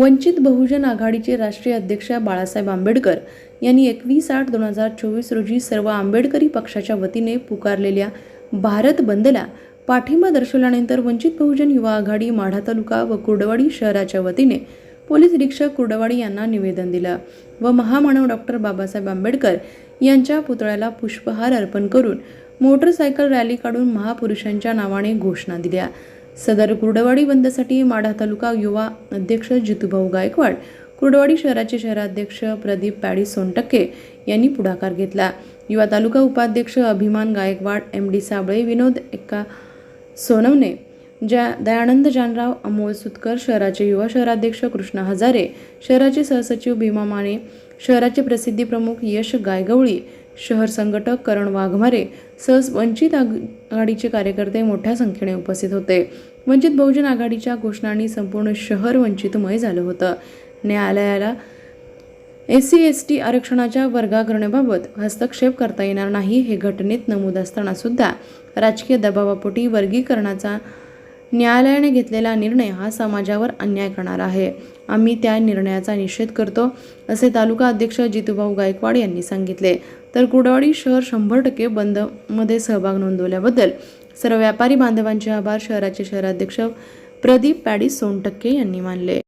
वंचित बहुजन आघाडीचे राष्ट्रीय अध्यक्ष बाळासाहेब आंबेडकर यांनी एकवीस आठ दोन हजार चोवीस रोजी सर्व आंबेडकरी पक्षाच्या वतीने पुकारलेल्या भारत बंदला पाठिंबा दर्शवल्यानंतर वंचित बहुजन युवा आघाडी माढा तालुका व कुर्डवाडी शहराच्या वतीने पोलीस निरीक्षक कुर्डवाडी यांना निवेदन दिलं व महामानव डॉक्टर बाबासाहेब आंबेडकर यांच्या पुतळ्याला पुष्पहार अर्पण करून मोटरसायकल रॅली काढून महापुरुषांच्या नावाने घोषणा दिल्या. सदर कुर्डवाडी बंदसाठी माढा तालुका युवा अध्यक्ष जितूभाऊ गायकवाड कुर्डवाडी शहराचे शहराध्यक्ष प्रदीप पॅडी सोनटक्के यांनी पुढाकार घेतला. युवा तालुका उपाध्यक्ष अभिमान गायकवाड एम डी साबळे विनोद एक्का सोनवणे ज्या दयानंद जानराव अमोल सुतकर शहराचे युवा शहराध्यक्ष कृष्णा हजारे शहराचे सहसचिव भीमा माने शहराचे प्रसिद्धी प्रमुख यश गायगवळी शहर संघटक करण वाघमारे सहज वंचित आघाडीचे कार्यकर्ते मोठ्या संख्येने उपस्थित होते. वंचित बहुजन आघाडीच्या घोषणांनी संपूर्ण शहर वंचितमय झालं होतं. न्यायालयाला एस सी एस टी आरक्षणाच्या वर्गाकरणाबाबत हस्तक्षेप करता येणार नाही हे घटनेत नमूद असताना सुद्धा राजकीय दबावापोटी वर्गीकरणाचा न्यायालयाने घेतलेला निर्णय हा समाजावर अन्याय करणार आहे. आम्ही त्या निर्णयाचा निषेध करतो असे तालुका अध्यक्ष जितूभाऊ गायकवाड यांनी सांगितले. तर कुडवाडी शहर शंभर टक्के बंदमध्ये सहभाग नोंदवल्याबद्दल सर्व व्यापारी बांधवांचे आभार. शहराचे शहराध्यक्ष प्रदीप पॅडी सोनटक्के यांनी मानले.